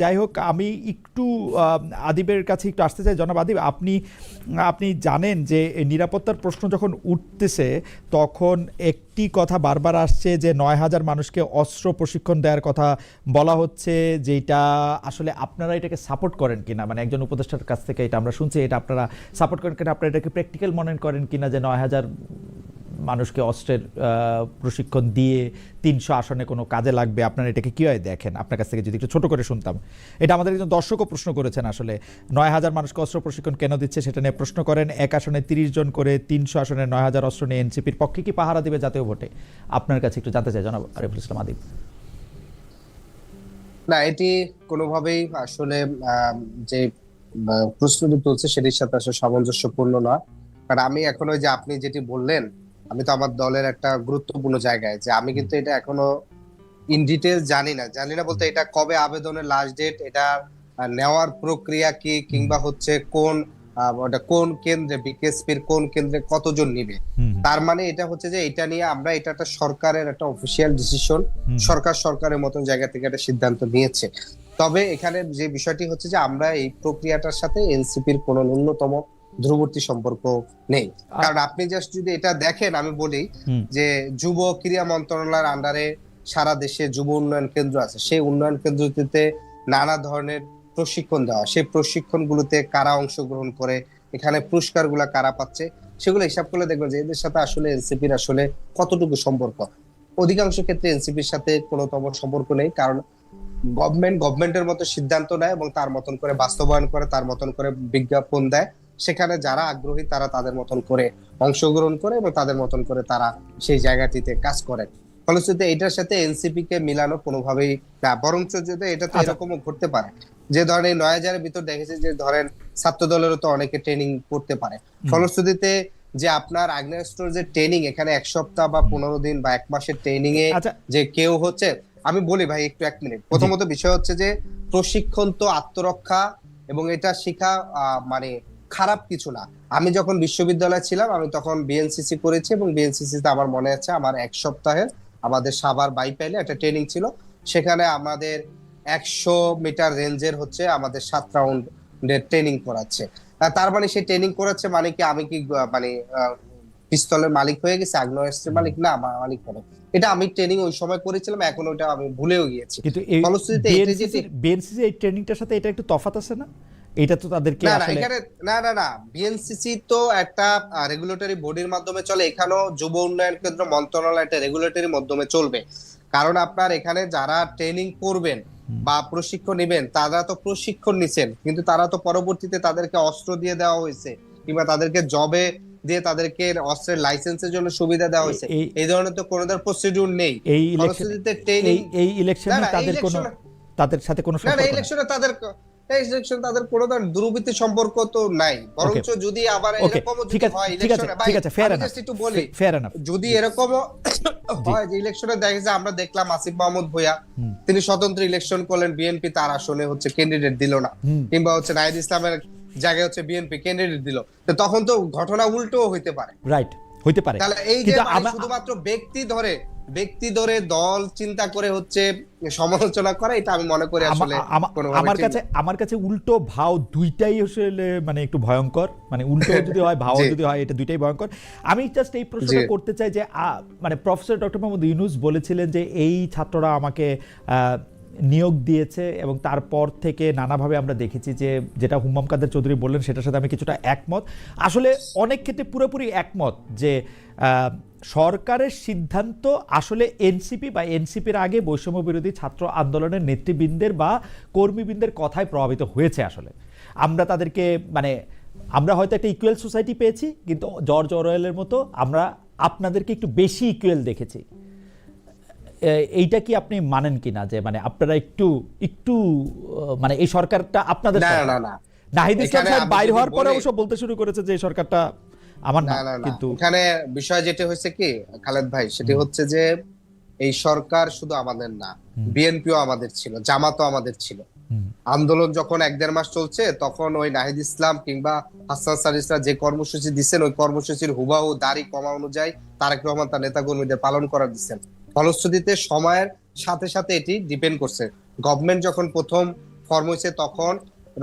যাই হোক, আমি একটু আদিবের কাছে একটু আসতে চাই। জনাব আদিব, আপনি আপনি জানেন যে নিরাপত্তার প্রশ্ন যখন উঠতেছে, তখন একটি কথা বারবার আসছে যে নয় হাজার মানুষকে অস্ত্র প্রশিক্ষণ দেওয়ার কথা বলা হচ্ছে যেটা আসলে আপনারা এটাকে সাপোর্ট করেন কিনা? মানে একজন উপদেষ্টার কাছ থেকে এটা আমরা শুনছি, এটা আপনারা সাপোর্ট করেন কিনা? আপনারা এটাকে প্র্যাকটিক্যাল মনে করেন কিনা যে নয় হাজার মানুষকে অস্ত্রের প্রশিক্ষণ দিয়ে তিনশো আসনে কোনো কাজে লাগবে, আপনারা এটাকে কীভাবে দেখেন? আপনার কাছ থেকে যদি একটু ছোট করে শুনতাম। এটা আমাদের একজন দর্শকও প্রশ্ন করেছেন আসলে, নয় হাজার মানুষকে অস্ত্র প্রশিক্ষণ কেন দিচ্ছে সেটা নিয়ে প্রশ্ন করেন, এক আসনে তিরিশ জন করে তিনশো আসনে নয় হাজার অস্ত্র নিয়ে এনসিপির পক্ষে কি পাহারা দিবে জাতীয় ভোটে? আপনার কাছে একটু জানতে চাই, জনাব আরিফুল ইসলাম আদিব। না, এটি কোনোভাবেই আসলে যে প্রশ্নটি তুলছে সেটির সাথে আসলে সামঞ্জস্যপূর্ণ নয়। কারণ আমি এখন ওই যে আপনি যেটি বললেন আমি তো আমার দলের একটা গুরুত্বপূর্ণ জায়গায় যে আমি কিন্তু এটা এখনও ইন ডিটেলস জানি না। জানি না বলতে এটা কবে আবেদনের লাস্ট ডেট এটা নেওয়ার প্রক্রিয়া কি কিংবা হচ্ছে কোন ওটা কোন কেন্দ্রে বিকেএসপির কোন কেন্দ্রে কতজন নিবে? তার মানে এটা হচ্ছে যে এটা নিয়ে আমরা এটা একটা সরকারের একটা অফিসিয়াল ডিসিশন সরকার সরকারের মতন জায়গা থেকে একটা সিদ্ধান্ত নিয়েছে। তবে এখানে যে বিষয়টি হচ্ছে যে আমরা এই প্রক্রিয়াটার সাথে এনসিপির কোনো ন্যূনতম ধ্রুবর্তী সম্পর্ক নেই। কারণ আপনি জাস্ট যদি এটা দেখেন আমি বলি যে যুব ক্রীড়া মন্ত্রণালয়ের আন্ডারে সারা দেশে যুব উন্নয়ন কেন্দ্র আছে। সেই উন্নয়ন কেন্দ্রটিতে নানা ধরনের প্রশিক্ষণ দেওয়া সেই প্রশিক্ষণগুলোতে কারা অংশগ্রহণ করে এখানে পুরস্কারগুলা কারা পাচ্ছে সেগুলো হিসাব করলে দেখবেন যে এদের সাথে আসলে এনসিপির আসলে কতটুকু সম্পর্ক। অধিকাংশ ক্ষেত্রে এনসিপির সাথে কোনোতম সম্পর্ক নেই কারণ গভর্নমেন্ট গভর্নমেন্টের মতো সিদ্ধান্ত নেয় এবং তার মতন করে বাস্তবায়ন করে তার মতন করে বিজ্ঞাপন দেয়। সেখানে যারা আগ্রহী তারা তাদের মতন করে অংশগ্রহণ করে এবং তাদের মতন করে তারা সেই জায়গাটিতে কাজ করে। ফলশ্রুতিতে এটার সাথে এনসিপি কে মিলানো কোনোভাবেই না বরঞ্চ যদি এটা তো আচ্ছা। এরকমও ঘটতে পারে। যে ধরেন এই নয় হাজারের ভিতর দেখেছে যে ধরেন ছাত্র দলেরও তো অনেকে ট্রেনিং করতে পারে। ফলশ্রুতিতে যে আপনার আগ্নেয়াস্ত্র যে ট্রেনিং এখানে এক সপ্তাহ বা পনেরো দিন বা এক মাসের ট্রেনিং এ আচ্ছা। যে কেউ হচ্ছে আমি বলি ভাই একটু এক মিনিট প্রথমত বিষয় হচ্ছে যে প্রশিক্ষণ তো আত্মরক্ষা এবং এটা শিখা আহ, মানে খারাপ কিছু না। আমি যখন বিশ্ববিদ্যালয়ে ছিলাম আমি তখন বিএনসিসি করেছি এবং বিএনসিসি তে আমার মনে আছে আমার এক সপ্তাহে আমাদের সাভার বাইপাইলে একটা ট্রেনিং ছিল। সেখানে আমাদের একশো মিটার রেঞ্জের হচ্ছে আমাদের সাত রাউন্ডের ট্রেনিং করাচ্ছে। তার মানে সেই ট্রেনিং করাচ্ছে মানে কি আমি কি মানে পিস্তলের মালিক হয়ে গেছে আগ্নেয়াস্ত্রের মালিক? না মা- মালিক হবে এটা আমি ট্রেনিং ওই সময় করেছিলাম এখন ওটা আমি ভুলেও গিয়েছি। কিন্তু এই ফলশ্রুতিতে এই ট্রেনিংটার সাথে এটা একটু তফাৎ আছে না? এটা তো তাদেরকে না না আসলে এখানে না না না বিএনসিসি তো একটা রেগুলেটরি বডির মাধ্যমে চলে। এখানেও যুব উন্নয়ন কেন্দ্র মন্ত্রণালয় একটা রেগুলেটরি মাধ্যমে চলবে। কারণ আপনার এখানে যারা ট্রেনিং করবেন বা প্রশিক্ষণ নেবেন তারা তো প্রশিক্ষণ নিছেন। কিন্তু তারা তো পরবর্তীতে তাদেরকে অস্ত্র দিয়ে দেওয়া হয়েছে কিংবা তাদেরকে জবে দিয়ে তাদেরকে অস্ত্রের লাইসেন্সের জন্য সুবিধা দেওয়া হয়েছে। এই- ধরনের তো কোনো ধরনের প্রসিডিউর নেই। এই ইলেকশন না, না, তাদের কোনো তাদের সাথে কোনো না না সম্পর্ক নেই। ইলেকশনে তাদের ইলেকশন তাদের কোনো ধরনের দুর্বৃত্তি সম্পর্ক তো নাই। বরঞ্চ যদি আবার ঠিক যদি হয় ইলেকশনে ঠিক আছে ফেয়ার এনাফ একটু বলি ফেয়ার এনাফ যদি এরকমও হয় যে ইলেকশনে দেখা যায় আমরা দেখলাম আসিফ মাহমুদ হুম। তিনি স্বতন্ত্র ইলেকশন করলেন বিএনপি তার আসনে হচ্ছে ক্যান্ডিডেট দিল না। কিংবা হচ্ছে নাহিদ ইসলামের জায়গায় হচ্ছে বিএনপি ক্যান্ডিডেট দিল। তো তখন তো ঘটনা উল্টো হইতে পারে। রাইট হইতে পারে। তাহলে এই যে কিন্তু মানে শুধুমাত্র ব্যক্তি ধরে ব্যক্তি ধরে দল চিন্তা করে হচ্ছে সমালোচনা করা এটা আমি মনে করি আসলে আমার কাছে আমার কাছে উল্টো ভাও দুইটাই আসলে মানে একটু ভয়ঙ্কর। মানে উল্টো যদি হয় ভাও যদি হয় এটা দুইটাই ভয়ঙ্কর। আমি জাস্ট এই প্রশ্নটা করতে চাই যে মানে প্রফেসর ডক্টর মোহাম্মদ ইউনুস বলেছিলেন যে এই ছাত্ররা আমাকে আহ, নিয়োগ দিয়েছে এবং তারপর থেকে নানাভাবে আমরা দেখেছি যে যেটা হুম্মাম কাদের চৌধুরী বললেন সেটার সাথে আমি কিছুটা একমত। আসলে অনেক ক্ষেত্রে পুরোপুরি একমত যে সরকারের সিদ্ধান্ত আসলে এনসিপি বা এনসিপির আগে বৈষম্য বিরোধী ছাত্র আন্দোলনের নেতৃবৃন্দের বা কর্মীবৃন্দের কথায় প্রভাবিত হয়েছে আসলে। আমরা তাদেরকে মানে আমরা হয়তো একটা ইকুয়াল সোসাইটি পেয়েছি, কিন্তু জর্জ অরওয়েলের মতো আমরা আপনাদেরকে একটু বেশি ইকুয়াল দেখেছি। এইটা কি আপনি মানেন কিনা? যে মানে আপনারা একটু একটু মানে এই সরকারটা আপনাদের না না না নাহিদ ইসলাম সাহেব বাইর হওয়ার পরে অবশ্য বলতে শুরু করেছে যে এই সরকারটা আমার না না না না। কিন্তু এখানে বিষয় যেটা হয়েছে কি খালেদ ভাই সেটি হচ্ছে যে এই সরকার শুধু আমাদের না বিএনপিও আমাদের ছিল জামাতও আমাদের ছিল। আন্দোলন যখন এক দেড় মাস চলছে তখন ওই নাহিদ ইসলাম কিংবা হাসান সারিসরা যে কর্মসূচি দিচ্ছেন ওই কর্মসূচির হুবাহু দাড়ি কমা অনুযায়ী তারেক রহমান তার নেতা কর্মীদের পালন করার দিচ্ছেন ফলশ্রুতিতে সময়ের সাথে সাথে এটি ডিপেন্ড করছে। গভর্নমেন্ট যখন প্রথম ফর্ম হয়েছে, তখন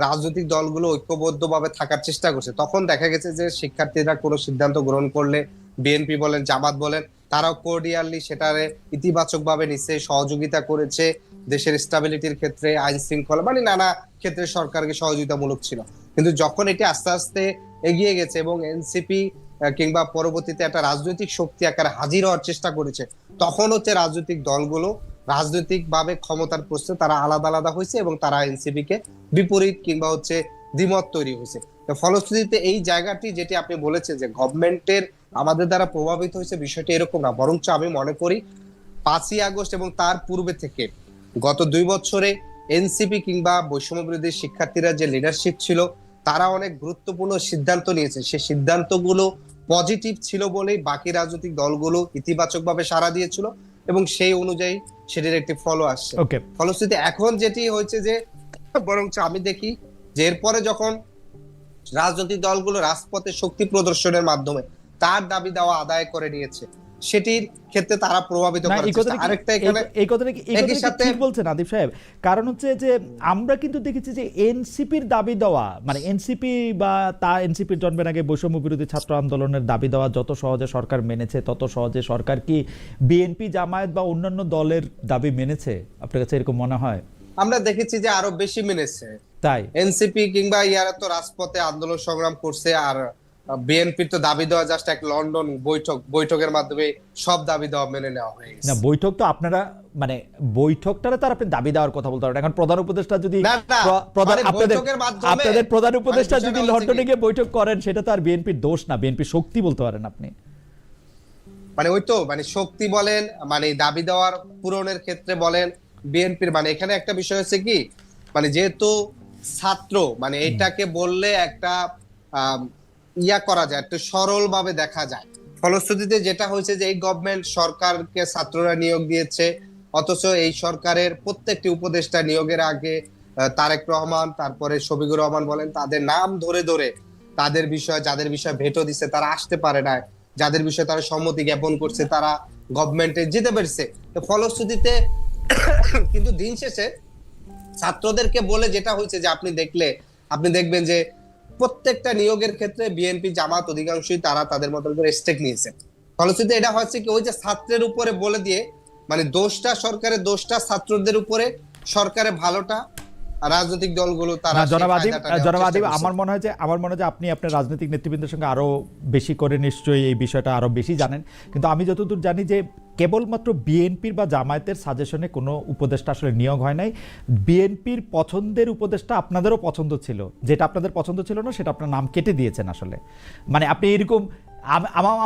রাজনৈতিক দলগুলো ঐক্যবদ্ধভাবে থাকার চেষ্টা করছে। তখন দেখা গেছে যে শিক্ষার্থীরা কোনো সিদ্ধান্ত গ্রহণ করলে বিএনপি বলেন, জামাত বলেন, তারাও কোর্ডিয়ালি সেটারে ইতিবাচক ভাবে নিচ্ছে সহযোগিতা করেছে। দেশের স্টাবিলিটির ক্ষেত্রে, আইন শৃঙ্খলা মানে নানা ক্ষেত্রে সরকারকে সহযোগিতামূলক ছিল। কিন্তু যখন এটি আস্তে আস্তে এগিয়ে গেছে এবং এনসিপি কিংবা পরবর্তীতে একটা রাজনৈতিক শক্তি আকারে হাজির হওয়ার চেষ্টা করেছে, তখন হচ্ছে রাজনৈতিক দলগুলো রাজনৈতিক ভাবে ক্ষমতার প্রশ্নে তারা আলাদা আলাদা হয়েছে এবং তারা এনসিপি কে বিপরীত কিংবা হচ্ছে দ্বিমত তৈরি হয়েছে। ফলশ্রুতিতে এই জায়গাটি যেটি আপনি বলেছেন যে গভর্নমেন্টের আমাদের দ্বারা প্রভাবিত হয়েছে বিষয়টি এরকম না, বরঞ্চ আমি মনে করি পাঁচই আগস্ট এবং তার পূর্বে থেকে গত দুই বছরে এনসিপি কিংবা বৈষম্য বিরোধী শিক্ষার্থীরা যে লিডারশিপ ছিল, তারা অনেক গুরুত্বপূর্ণ সিদ্ধান্ত নিয়েছে। সেই সিদ্ধান্তগুলো পজিটিভ ছিল বলেই বাকি রাজনৈতিক দলগুলো ইতিবাচকভাবে সাড়া দিয়েছিল এবং সেই অনুযায়ী সেটির একটি ফলো আসছে। ওকে। ফলশ্রুতিতে এখন যেটি হয়েছে যে বরঞ্চ আমি দেখি যে এরপরে যখন রাজনৈতিক দলগুলো রাজপথে শক্তি প্রদর্শনের মাধ্যমে তার দাবি দেওয়া আদায় করে নিয়েছে সেটির ক্ষেত্রে তারা প্রভাবিত। আরেকটা এখানে এই- এই কথাটা কি- একই সাথে- ঠিক বলছেন আদিব সাহেব? কারণ হচ্ছে যে আমরা কিন্তু দেখেছি যে এনসিপির দাবি দেওয়া মানে এনসিপি বা তা এনসিপির জন্মের আগে বৈষম্য বিরোধী ছাত্র আন্দোলনের দাবি দেওয়া যত সহজে সরকার মেনেছে তত সহজে সরকার কি বিএনপি জামায়াত বা অন্যান্য দলের দাবি মেনেছে? আপনার কাছে এরকম মনে হয়? আমরা দেখেছি যে আরও বেশি মেনেছে। তাই? এনসিপি কিংবা ইয়ারা তো রাজপথে আন্দোলন সংগ্রাম করছে আর বিএনপির তো দাবি দেওয়া জাস্ট এক লন্ডন বৈঠক বৈঠকের মাধ্যমে সব দাবি দেওয়া মেনে নেওয়া হয়ে গেছে। না বৈঠক তো আপনারা মানে বৈঠকটারে তার আপনি দাবি দেওয়ার কথা বলতে পারেন এখন প্রধান উপদেষ্টা যদি প্রধান মানে আপনাদের আপনাদের প্রধান উপদেষ্টা মানে যদি লন্ডনে গিয়ে বৈঠক করেন সেটা তো আর বিএনপির দোষ না। বিএনপির শক্তি বলতে পারেন আপনি। মানে ওই তো মানে শক্তি বলেন মানে দাবি দেওয়ার পূরণের ক্ষেত্রে বলেন বিএনপির মানে এখানে একটা বিষয় হচ্ছে কি? মানে যেহেতু ছাত্র মানে এটাকে বললে একটা আম, ইয়া করা যায়, একটু সরল ভাবে দেখা যায়। ফলশ্রুতিতে যেটা হয়েছে যে এই গভর্নমেন্ট সরকারকে ছাত্ররা নিয়োগ দিয়েছে, অথচ এই সরকারের প্রত্যেকটি উপদেষ্টা নিয়োগের আগে তারেক রহমান, তারপরে শফিকুর রহমান বলেন, তাদের নাম ধরে ধরে তাদের বিষয়ে, যাদের বিষয়ে ভেটো দিছে, তারা আসতে পারে না যাদের বিষয়ে তারা সম্মতি জ্ঞাপন করছে, তারা গভর্নমেন্টে যেতে পেরেছে। তো ফলশ্রুতিতে কিন্তু দিন শেষে ছাত্রদেরকে বলে যেটা হয়েছে যে আপনি দেখলে, আপনি দেখবেন যে প্রত্যেকটা নিয়োগের ক্ষেত্রে বিএনপি জামাত অধিকাংশই তারা তাদের মতন করে স্টেক নিয়েছে ফলশ্রুতিতে এটা হচ্ছে কি ওই যে ছাত্রের উপরে বলে দিয়ে মানে দোষটা সরকারের দোষটা ছাত্রদের উপরে সরকারের ভালোটা রাজনৈতিক দলগুলো তারা না সেই জনাব আদিব ফায়দাটা নেওয়ার জনাব চেষ্টা আদিব করছে। আমার মনে হয় যে আমার মনে হয় যে আপনি আপনার রাজনৈতিক নেতৃবৃন্দের সঙ্গে আরও বেশি করে নিশ্চয়ই এই বিষয়টা আরও বেশি জানেন কিন্তু আমি যতদূর জানি যে কেবলমাত্র বিএনপির বা জামায়াতের সাজেশনে কোনো উপদেষ্টা আসলে নিয়োগ হয় নাই। বিএনপির পছন্দের উপদেষ্টা আপনাদেরও পছন্দ ছিল। যেটা আপনাদের পছন্দ ছিল না সেটা আপনার নাম কেটে দিয়েছেন আসলে। মানে আপনি এরকম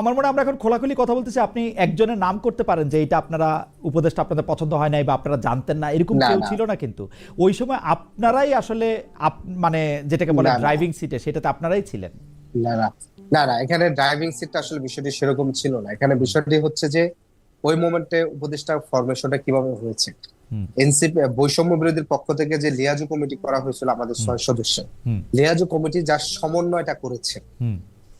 আমার মনে আমরা এখন খোলাখুলি কথা বলতেছি আপনি একজনের নাম করতে পারেন যে এটা আপনারা উপদেষ্টা আপনাদের পছন্দ হয় নাই বা আপনারা জানতেন না এরকম কেউ ছিল না কিন্তু। ওই সময় আপনারাই আসলে মানে যেটাকে বলে। ড্রাইভিং সিটে সেটাতে আপনারাই ছিলেন। না না। না না এখানে ড্রাইভিং সিটটা আসলে বিষয়টি সেরকম ছিল না। এখানে বিষয়টি হচ্ছে যে ওই মোমেন্টে উপদেষ্টা ফরমেশনটা কীভাবে হয়েছে? এনসিপি বৈষম্য বিরোধীর পক্ষ থেকে যে লিয়াজু কমিটি করা হয়েছিল আমাদের ছয় সদস্য লিয়াজু কমিটি যার সমন্বয়টা করেছে।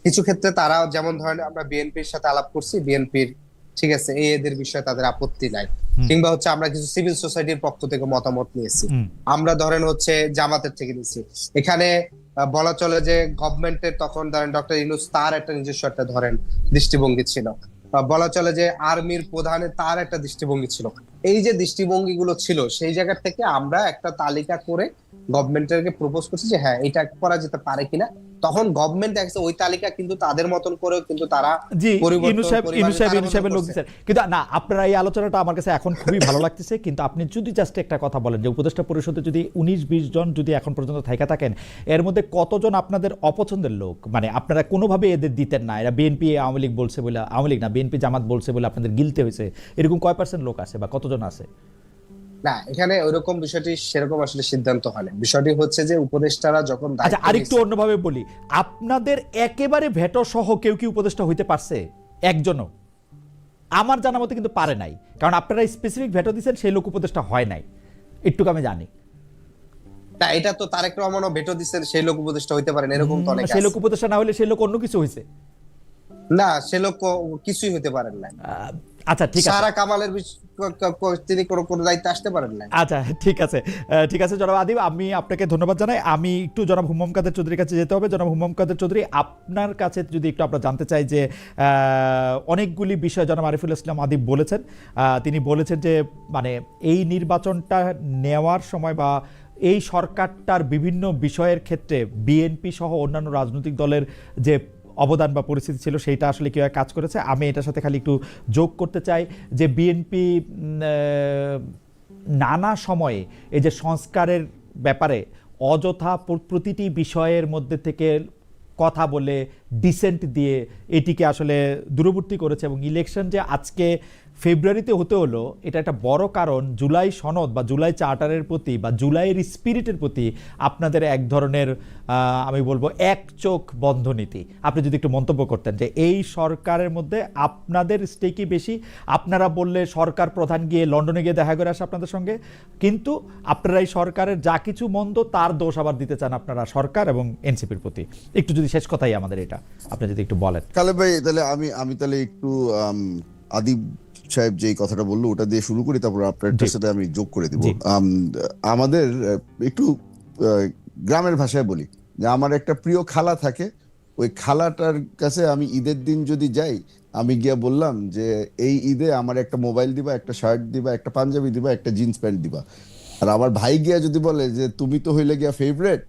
কিছু ক্ষেত্রে তারা যেমন ধরেন আমরা বিএনপির সাথে আলাপ করছি বিএনপির ঠিক আছে এই এদের বিষয়ে তাদের আপত্তি নাই। কিংবা হচ্ছে আমরা কিছু সিভিল সোসাইটির পক্ষ থেকে মতামত নিয়েছি। আমরা ধরেন হচ্ছে জামাতের থেকে নিচ্ছি এখানে বলা চলে যে গভর্নমেন্টের তখন ধরেন ডক্টর ইউনুস তার একটা নিজস্ব একটা ধরেন দৃষ্টিভঙ্গি ছিল। বলা চলে যে আর্মির প্রধানে তার একটা দৃষ্টিভঙ্গি ছিল। এই যে দৃষ্টিভঙ্গি গুলো ছিল, সেই জায়গার থেকে আমরা একটা তালিকা করে গভর্নমেন্টেরকে প্রপোজ করছি যে হ্যাঁ এটা করা যেতে পারে কিনা। তখন গভর্নমেন্ট দেখছে ওই তালিকা কিন্তু তাদের মতন করেও কিন্তু তারা জি ইনু সাহেব ইনু সাহেব ইনু সাহেবের লোক করছে। কিন্তু না আপনারা এই আলোচনাটা আমার কাছে এখন খুবই ভালো লাগতেছে কিন্তু আপনি যদি জাস্ট একটা কথা বলেন যে উপদেষ্টা পরিষদে যদি উনিশ বিশ জন যদি এখন পর্যন্ত থাইকা থাকেন এর মধ্যে কতজন আপনাদের অপছন্দের লোক? মানে আপনারা কোনোভাবে এদের দিতেন না এরা বিএনপি আওয়ামী লীগ বলছে বলে আওয়ামী লীগ না বিএনপি জামাত বলছে বলে আপনাদের গিলতে হয়েছে। এরকম কয় পার্সেন্ট লোক আছে বা কতজন আছে? না এখানে ওইরকম বিষয়টি সেরকম আসলে সিদ্ধান্ত বিষয়টি হচ্ছে যে উপদেষ্টারা যখন আচ্ছা আরেকটু অন্যভাবে বলি। আপনাদের একেবারে ভেটো সহ কেউ কি উপদেষ্টা হইতে পারছে? একজনও। আমার জানা মতে কিন্তু পারে নাই। কারণ আপনারা স্পেসিফিক ভেটো দিচ্ছেন সেই লোক উপদেষ্টা হয় নাই। একটুকু আমি জানি। না এটা তো তারেক রহমানও ভেটো দিচ্ছেন সেই লোক উপদেষ্টা হইতে পারেন এরকম তো অনেক সেই লোক উপদেষ্টা না হলে সেই লোক অন্য কিছু হয়েছে না সে লোক কিছুই হতে পারেন না আচ্ছা ঠিক আছে। সারা কামালের তিনি কোনো কোনো দায়িত্বে আসতে পারেন না আচ্ছা ঠিক আছে। ঠিক আছে জনাব আদিব আমি আপনাকে ধন্যবাদ জানাই। আমি একটু জনাব হুমাম কাদের চৌধুরীর কাছে যেতে হবে। জনাব হুমাম কাদের চৌধুরী আপনার কাছে যদি একটু আমরা জানতে চাই যে অনেকগুলি বিষয় জনাব আরিফুল ইসলাম আদিব বলেছেন। তিনি বলেছেন যে মানে এই নির্বাচনটা নেওয়ার সময় বা এই সরকারটার বিভিন্ন বিষয়ের ক্ষেত্রে বিএনপি সহ অন্যান্য রাজনৈতিক দলের যে অবদান বা পরিস্থিতি ছিল সেইটা আসলে কীভাবে কাজ করেছে। আমি এটার সাথে খালি একটু যোগ করতে চাই যে বিএনপি নানা সময়ে এই যে সংস্কারের ব্যাপারে অযথা প্রতিটি বিষয়ের মধ্যে থেকে কথা বলে ডিসেন্ট দিয়ে এটিকে আসলে দূরবর্তী করেছে এবং ইলেকশন যে আজকে ফেব্রুয়ারিতে হতে হলো, এটা একটা বড় কারণ, জুলাই সনদ বা জুলাই চার্টারের প্রতি বা জুলাইয়ের স্পিরিটের প্রতি আপনাদের এক ধরনের আমি বলব এক চোখ বন্ধ নীতি আপনি যদি একটু মন্তব্য করতেন যে এই সরকারের মধ্যে আপনাদের স্টেকই বেশি, আপনারা বললে সরকার প্রধান গিয়ে লন্ডনে গিয়ে দেখা করে আসে আপনাদের সঙ্গে, কিন্তু আপনারা এই সরকারের যা কিছু মন্দ তার দোষ আবার দিতে চান আপনারা সরকার এবং এনসিপির প্রতি। একটু যদি শেষ কথাই আমাদের এটা, আপনি যদি একটু বলেন। কালে ভাই, তাহলে আমি আমি তাহলে একটু আদিব সাহেব যে কথাটা বলল ওটা দিয়ে শুরু করি তারপর আপনার। সাথে আমি যোগ করে দিব। আমাদের একটু গ্রামের ভাষায় বলি যে আমার একটা প্রিয় খালা থাকে ওই খালাটার কাছে আমি ঈদের দিন যদি যাই আমি গিয়া বললাম যে এই ঈদে আমার একটা মোবাইল দিবা একটা শার্ট দিবা একটা পাঞ্জাবি দিবা একটা জিন্স প্যান্ট দিবা। আর আমার ভাই গিয়া যদি বলে যে তুমি তো হইলে গিয়া ফেভারেট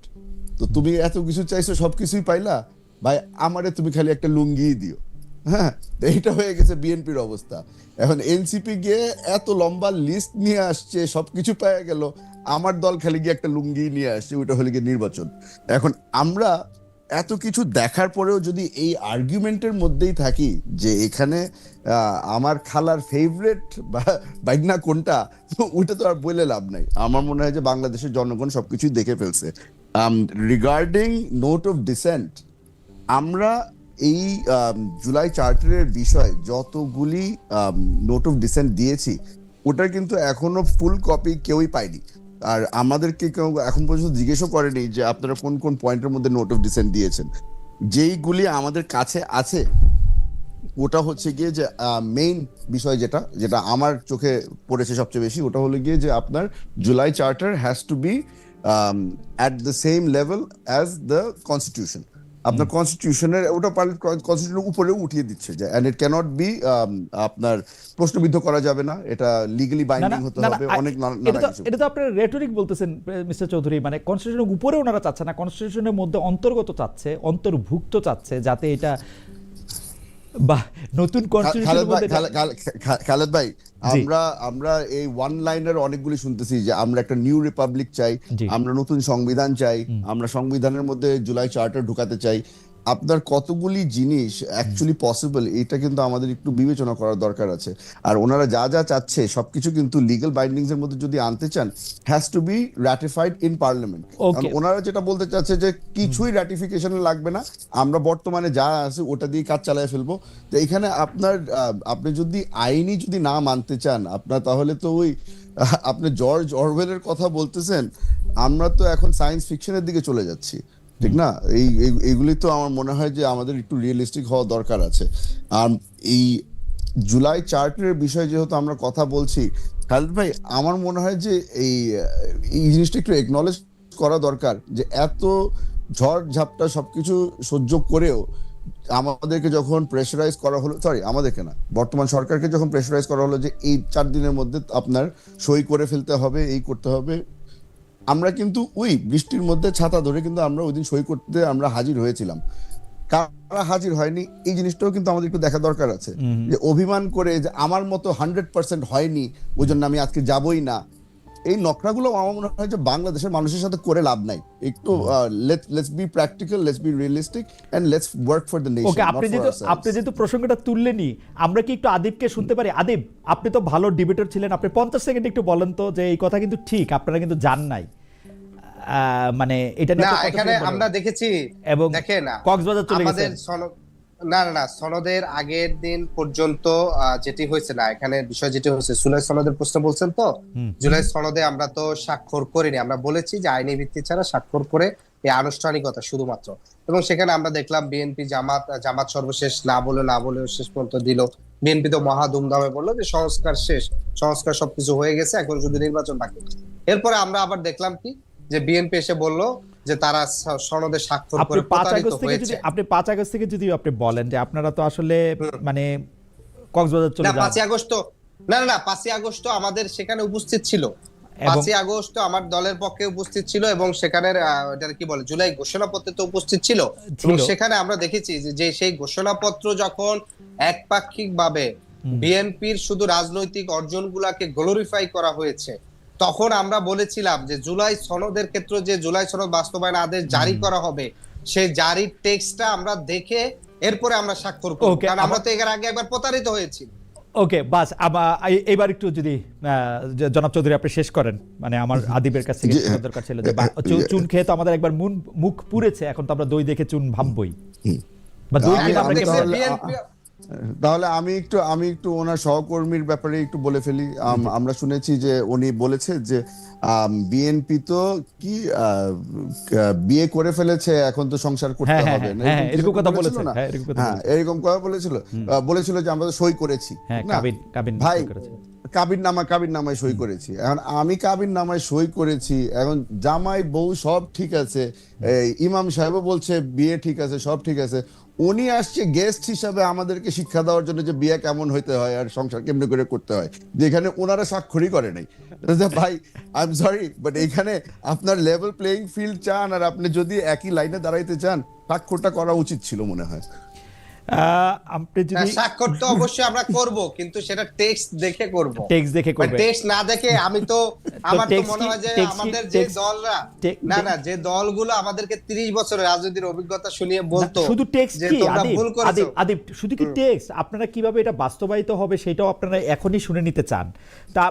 তো তুমি এত কিছু চাইছো সবকিছুই পাইলা ভাই আমারে তুমি খালি একটা লুঙ্গি দিও। হ্যাঁ এইটা হয়ে গেছে বিএনপির অবস্থা। এখন এনসিপি গিয়ে এত লম্বা লিস্ট নিয়ে আসছে, সবকিছু পাওয়া গেল, আমার দল খালি গিয়ে একটা লুঙ্গি নিয়ে আসছে, ওইটা হলে গিয়ে নির্বাচন। এখন আমরা এত কিছু দেখার পরেও যদি এই আর্গুমেন্টের মধ্যেই থাকি যে এখানে আমার খালার ফেভারেট বা কোনটা, তো ওইটা তো আর বলে লাভ নাই। আমার মনে হয় যে বাংলাদেশের জনগণ সবকিছুই দেখে ফেলছে। রিগার্ডিং নোট অফ ডিসেন্ট আমরা এই জুলাই চার্টারের বিষয় যতগুলি নোট অফ ডিসেন্ট দিয়েছি, ওটার কিন্তু এখনও ফুল কপি কেউই পায়নি। আর আমাদেরকে কেউ এখন পর্যন্ত জিজ্ঞেসও করেনি যে আপনারা কোন কোন পয়েন্টের মধ্যে নোট অফ ডিসেন্ট দিয়েছেন। যেইগুলি আমাদের কাছে আছে, ওটা হচ্ছে গিয়ে যে মেইন বিষয় যেটা যেটা আমার চোখে পড়েছে সবচেয়ে বেশি, ওটা হলো গিয়ে যে আপনার July charter has to be at the same level as the constitution আপনার কনস্টিটিউশনের ওটা কনস্টিটিউশনের উপরে উঠিয়ে দিচ্ছে যে এন্ড ইট ক্যানট বি আপনার প্রশ্নবিদ্ধ করা যাবে না। এটা লিগালি বাইন্ডিং হতে হবে অনেক এটা তো আপনার রেটরিক বলতেছেন মিস্টার চৌধুরী মানে কনস্টিটিউশনের উপরে ওনারা চাচ্ছে না কনস্টিটিউশনের মধ্যে অন্তর্গত চাচ্ছে অন্তর্ভুক্ত চাচ্ছে যাতে এটা বা নতুন কনস্টিটিউশনের মধ্যে খালেদ ভাই আমরা আমরা এই ওয়ান লাইনের অনেকগুলি শুনতেছি যে আমরা একটা নিউ রিপাবলিক চাই আমরা নতুন সংবিধান চাই আমরা সংবিধানের মধ্যে জুলাই চার্টার ঢুকাতে চাই। আপনার কতগুলি জিনিস অ্যাকচুয়ালি পসিবল এটা কিন্তু আমাদের একটু বিবেচনা করার দরকার আছে। আর ওনারা যা যা চাচ্ছে সবকিছু কিন্তু লিগ্যাল বাইন্ডিংস এর মধ্যে যদি আনতে চান has to be ratified in parliament. ওনারা যেটা বলতে চাচ্ছে যে কিছুই রাটিফিকেশন লাগবে না আমরা বর্তমানে যা আছে ওটা দিয়ে কাজ চালায় ফেলব। তো এখানে আপনার আপনি যদি আইনি যদি না মানতে চান আপনার তাহলে তো ওই আপনি জর্জ অরওয়েলের কথা বলতেছেন আমরা তো এখন সায়েন্স ফিকশনের দিকে চলে যাচ্ছি। ঠিক না? এই, এই- এইগুলি তো আমার মনে হয় যে আমাদের একটু রিয়েলিস্টিক হওয়া দরকার আছে। আর এই জুলাই চার্টারের বিষয়ে যেহেতু আমরা কথা বলছি, খালিদ ভাই, আমার মনে হয় যে এই এই জিনিসটা একটু একনলেজ করা দরকার যে এত ঝড় ঝাপটা সবকিছু সহ্য করেও আমাদেরকে যখন প্রেশারাইজ করা হলো সরি আমাদেরকে না, বর্তমান সরকারকে যখন প্রেশারাইজ করা হলো যে এই চার দিনের মধ্যে আপনার সই করে ফেলতে হবে, এই করতে হবে আমরা কিন্তু ওই বৃষ্টির মধ্যে ছাতা ধরে কিন্তু আমরা ওই দিন সই করতে আমরা হাজির হয়েছিলাম। কারা হাজির হয়নি এই জিনিসটাও কিন্তু আমাদের একটু দেখা দরকার আছে। যে অভিমান করে যে আমার মতো হান্ড্রেড পার্সেন্ট হয়নি ওই জন্য আমি আজকে যাবই না। এই নকরাগুলো আমার মনে হয় যে বাংলাদেশের মানুষের সাথে করে লাভ নাই। একটু let's be practical let's be realistic and let's work for the nation okay আপনি যেহেতু আপনি যেহেতু প্রসঙ্গটা তুললেনই আমরা কি একটু আদিবকে শুনতে পারি? আদিব আপনি তো ভালো ডিবেটর ছিলেন। আপনি পঞ্চাশ সেকেন্ড একটু বলেন তো যে এই কথা কিন্তু ঠিক আপনারা কিন্তু জান নাই। আহ, মানে এটা নিয়ে না এখানে আমরা দেখেছি এবং দেখেন কক্সবাজার চলে আমাদের গেছেন। সনদ না না না সনদের আগের দিন পর্যন্ত যেটি হয়েছে না এখানে বিষয় যেটি হয়েছে জুলাই সনদের প্রশ্ন বলছেন তো? জুলাই সনদে আমরা তো স্বাক্ষর করিনি আমরা বলেছি যে আইনি ভিত্তি ছাড়া স্বাক্ষর করে এই আনুষ্ঠানিকতা শুধুমাত্র। এবং সেখানে আমরা দেখলাম বিএনপি জামাত জামাত সর্বশেষ না বলে না বলে শেষ পর্যন্ত দিল। বিএনপি তো মহা ধুমধামে বলল যে সংস্কার শেষ সংস্কার সবকিছু হয়ে গেছে এখন শুধু নির্বাচন বাকি। এরপরে আমরা আবার দেখলাম কি যে বিএনপি এসে বলল যে তারা সনদে স্বাক্ষর করে প্রতারিত আগস্ট থেকে যদি হয়েছে আপনি পাঁচ আগস্ট থেকে যদি আপনি বলেন যে আপনারা তো আসলে মানে কক্সবাজার চলে না যান। পাঁচই আগস্ট তো না না না পাঁচই আগস্ট তো আমাদের সেখানে উপস্থিত ছিল। পাঁচই আগস্ট তো আমার দলের পক্ষে উপস্থিত ছিল এবং সেখানের আহ, কি বলে জুলাই ঘোষণাপত্রে তো উপস্থিত ছিল। এবং সেখানে আমরা দেখেছি যে- যে সেই ঘোষণাপত্র যখন একপাক্ষিক ভাবে বিএনপির শুধু রাজনৈতিক অর্জনগুলাকে গ্লোরিফাই করা হয়েছে তখন আমরা বলেছিলাম যে জুলাই সনদের ক্ষেত্রে যে জুলাই সনদ বাস্তবায়ন আদেশ জারি করা হবে সেই জারির টেক্সটটা আমরা দেখে এরপরে আমরা স্বাক্ষর করব কারণ আমরা তো এর আগে একবার প্রতারিত হয়েছি। ওকে বাস এইবার একটু যদি জনাব চৌধুরী আপনি শেষ করেন। মানে আমার আদিবের কাছ থেকে দরকার ছিল যে চুন খেয়ে তো আমাদের একবার মুখ পুড়েছে এখন তো আমরা দই দেখে চুন ভাববই। বা দই কেন- তাহলে- আমি একটু আমি একটু ওনার সহকর্মীর ব্যাপারে একটু বলে ফেলি। আমরা শুনেছি যে উনি বলেছে যে বিএনপি তো কি বিয়ে করে ফেলেছে এখন তো সংসার করতে হ্যাঁ, হ্যাঁ, হবে। হ্যাঁ, এরকম কথা বলেছিল না? হ্যাঁ, এরকম কথা বলেছিল। বলেছিল যে আমরা তো সই করেছি ভাই কাবির নামা কাবির নামায় সই করেছি। এখন আমি কাবির নামায় সই করেছি এখন জামাই বউ সব ঠিক আছে। ইমাম সাহেবও বলছে বিয়ে ঠিক আছে সব ঠিক আছে। উনি আসছে গেস্ট হিসাবে আমাদেরকে শিক্ষা দেওয়ার জন্য যে বিয়ে কেমন হইতে হয় আর সংসার কেমনি করে করতে হয়, যেখানে ওনারা স্বাক্ষরই করে নাই। ভাই আই এম সরি বাট এখানে আপনার লেভেল প্লেইং ফিল্ড চান আর আপনি যদি একই লাইনে দাঁড়াইতে চান, স্বাক্ষরটা করা উচিত ছিল মনে হয়। আপনি যদি স্বাক্ষর তো অবশ্যই আমরা করব কিন্তু সেটা টেক্সট দেখে করব। টেক্সট দেখে করবে। টেক্সট না দেখে আমি তো আমার তো মনে হয় যে আমাদের যে দলরা না না যে দলগুলো আমাদেরকে 30 বছরের রাজনীতির অভিজ্ঞতা শুনিয়ে বলতো শুধু টেক্সট কি? আদিব আদিব শুধু কি টেক্সট আপনারা কীভাবে এটা বাস্তবায়িত হবে সেটাও আপনারা এখনই শুনে নিতে চান। তা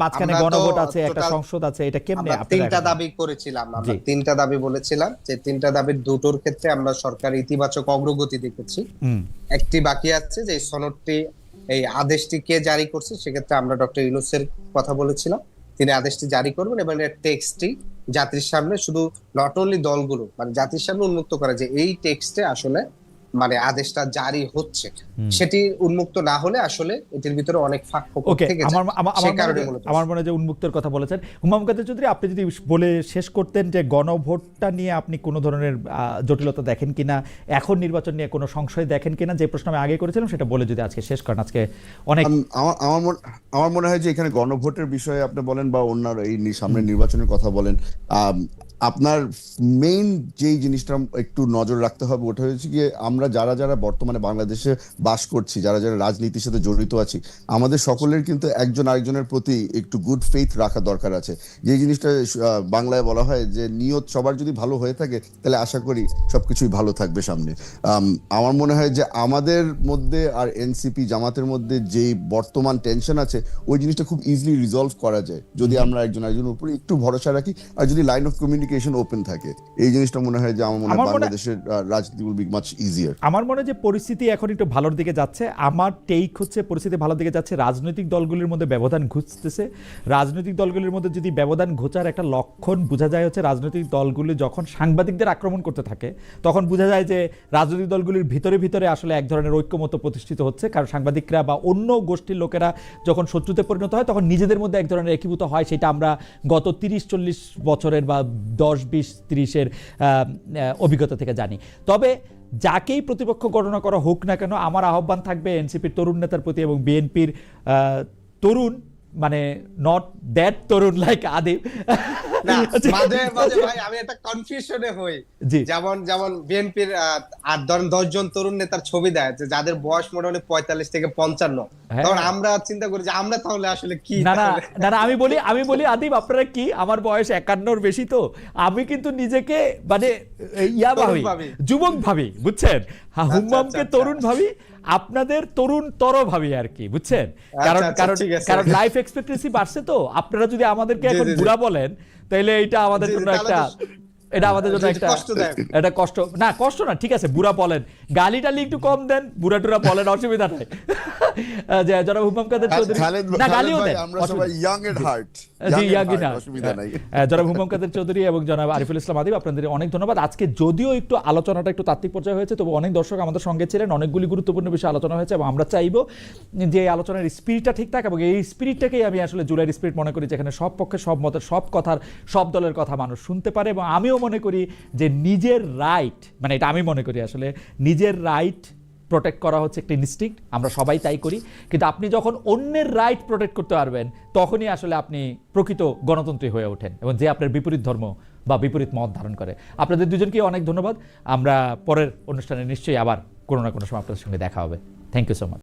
মাঝখানে গণভোট আছে একটা সংসদ আছে এটা কেমনে আপনারা তিনটা দাবি করেছিলাম আমরা তিনটা দাবি বলেছিলাম। যে তিনটা দাবির দুটোর ক্ষেত্রে আমরা সরকার ইতিবাচক অগ্রগতি দেখেছি। একটি বাকি আছে যে সনদটি, এই আদেশটি কে জারি করছে, সেক্ষেত্রে আমরা ডক্টর ইউনুসের কথা বলেছিলাম। তিনি আদেশটি জারি করবেন এবং এর টেক্সটটি জাতির সামনে শুধু নট অনলি দলগুলো মানে জাতির সামনে উন্মুক্ত করা যে এই টেক্সটে আসলে মানে আদেশটা জারি হচ্ছে সেটি উন্মুক্ত না হলে আসলে এটির ভিতরে অনেক ফাঁক ফোকর ওকে থেকে আমার আমার মনে কারণে আমার যে উন্মুক্তের কথা বলেছেন। হুমাম কাদের চৌধুরী আপনি যদি বলে শেষ করতেন যে গণভোটটা নিয়ে আপনি কোনো ধরনের জটিলতা দেখেন কিনা এখন নির্বাচন নিয়ে কোনো সংশয় দেখেন কিনা যে প্রশ্ন আমি আগে করেছিলাম সেটা বলে যদি আজকে শেষ করেন আজকে অনেক আমার আমার মনে আমার মনে হয় যে এখানে গণভোটের বিষয়ে আপনি বলেন বা অন্যান্য এই সামনে নির্বাচনের কথা বলেন আপনার মেইন যেই জিনিসটা একটু নজর রাখতে হবে ওটা হচ্ছে গিয়ে আমরা যারা যারা বর্তমানে বাংলাদেশে বাস করছি যারা যারা রাজনীতির সাথে জড়িত আছি আমাদের সকলের কিন্তু একজন আরেকজনের প্রতি একটু গুড ফেইথ রাখা দরকার আছে। যে জিনিসটা বাংলায় বলা হয় যে নিয়ত সবার যদি ভালো হয়ে থাকে তাহলে আশা করি সবকিছুই ভালো থাকবে সামনে। আমার মনে হয় যে আমাদের মধ্যে আর এনসিপি জামাতের মধ্যে যে বর্তমান টেনশন আছে ওই জিনিসটা খুব ইজিলি রিজলভ করা যায়। যদি আমরা একজন একজনের উপরে একটু ভরসা রাখি আর যদি লাইন অফ কমিউনিকেশন ওপেন থাকে। এই জিনিসটা মনে হয় যে আমার মনে হয় বাংলাদেশের রাজনীতি উইল বি মাচ ইজিয়ার আমার মনে হয় যে পরিস্থিতি এখন একটু ভালোর দিকে যাচ্ছে। আমার টেক হচ্ছে পরিস্থিতি ভালোর দিকে যাচ্ছে। রাজনৈতিক দলগুলির মধ্যে ব্যবধান ঘুচতেছে। রাজনৈতিক দলগুলির মধ্যে যদি ব্যবধান ঘোচার একটা লক্ষণ বোঝা যায় হচ্ছে রাজনৈতিক দলগুলি যখন সাংবাদিকদের আক্রমণ করতে থাকে তখন বোঝা যায় যে রাজনৈতিক দলগুলির ভিতরে ভিতরে আসলে এক ধরনের ঐক্যমত প্রতিষ্ঠিত হচ্ছে। কারণ সাংবাদিকরা বা অন্য গোষ্ঠীর লোকেরা যখন শত্রুতে পরিণত হয় তখন নিজেদের মধ্যে এক ধরনের একীভূত হয়। সেটা আমরা গত তিরিশ চল্লিশ বছরের বা দশ, বিশ, ত্রিশের অভিজ্ঞতা থেকে জানি। তবে যাকেই প্রতিপক্ষ গণনা করা হোক না কেন, আমার আহ্বান থাকবে এনসিপির তরুণ নেতার প্রতি এবং বিএনপির তরুণ মানে নট দ্যাট তরুণ লাইক আদিব। মাঝে মাঝে ভাই আমি একটা কনফিউশনে হই। যেমন যেমন বিএনপির আট ধরেন দশ জন তরুণ নেতার ছবি দেয় যে যাদের বয়স মোটামুটি পঁয়তাল্লিশ থেকে পঞ্চান্ন। হ্যাঁ। তখন আমরা চিন্তা করি যে আমরা তাহলে আসলে কি না না আমি বলি আমি বলি আদিব আপনারা কি? আমার বয়স একান্নর বেশি তো। আমি কিন্তু নিজেকে মানে ইয়া ভাবি ভাবি। যুবক ভাবি বুঝছেন? হ্যাঁ, আচ্ছা, হুম্মামকে আচ্ছা। তরুণ ভাবি আপনাদের তরুণ তর ভাবি আর কি বুঝছেন? কারণ আচ্ছা, কারণ কারণ লাইফ এক্সপেক্টেন্সি বাড়ছে তো। আপনারা যদি আমাদেরকে এখন। বুড়া বলেন তাহলে এটা আমাদের জন্য একটা এটা আমাদের জন্য একটা এটা কষ্ট। না কষ্ট না ঠিক আছে বুড়া বলেন। গালি টালি একটু কম দেন বুড়া টুরা বলেন অসুবিধা নাই। যে জনাব হুমাম কাদের চৌধুরী না গালিও দেন আমরা সবাই ইয়াং এট হার্ট জি ইয়াগি না অসুবিধা নাই। আহ, জনাব হুমাম কাদের চৌধুরী এবং জনাব আরিফুল ইসলাম আদিব আপনাদের অনেক ধন্যবাদ। আজকে যদিও একটু আলোচনাটা একটু তাত্ত্বিক পর্যায়ে হয়েছে তবে অনেক দর্শক আমাদের সঙ্গে ছিলেন অনেকগুলি গুরুত্বপূর্ণ বিষয়ে আলোচনা হয়েছে এবং আমরা চাইব যে এই আলোচনার স্পিরিটটা ঠিক থাক এবং এই স্পিরিটটাকেই আমি আসলে জুলাইয়ের স্পিরিট মনে করি যেখানে সব পক্ষে সব মতের সব কথার সব দলের কথা মানুষ শুনতে পারে এবং আমিও মনে করি যে নিজের রাইট মানে এটা আমি মনে করি আসলে, নিজের রাইট প্রোটেক্ট করা হচ্ছে একটা ইনস্টিংক্ট আমরা সবাই তাই করি। কিন্তু আপনি যখন অন্যের রাইট প্রোটেক্ট করতে পারবেন, তখনই আসলে আপনি প্রকৃত গণতন্ত্রী হয়ে ওঠেন এবং যে আপনার বিপরীত ধর্ম বা বিপরীত মত ধারণ করে। আপনাদের দুজনকে অনেক ধন্যবাদ। আমরা পরের অনুষ্ঠানে নিশ্চয়ই আবার কোনো না কোনো সময় আপনাদের সঙ্গে দেখা হবে। Thank you so much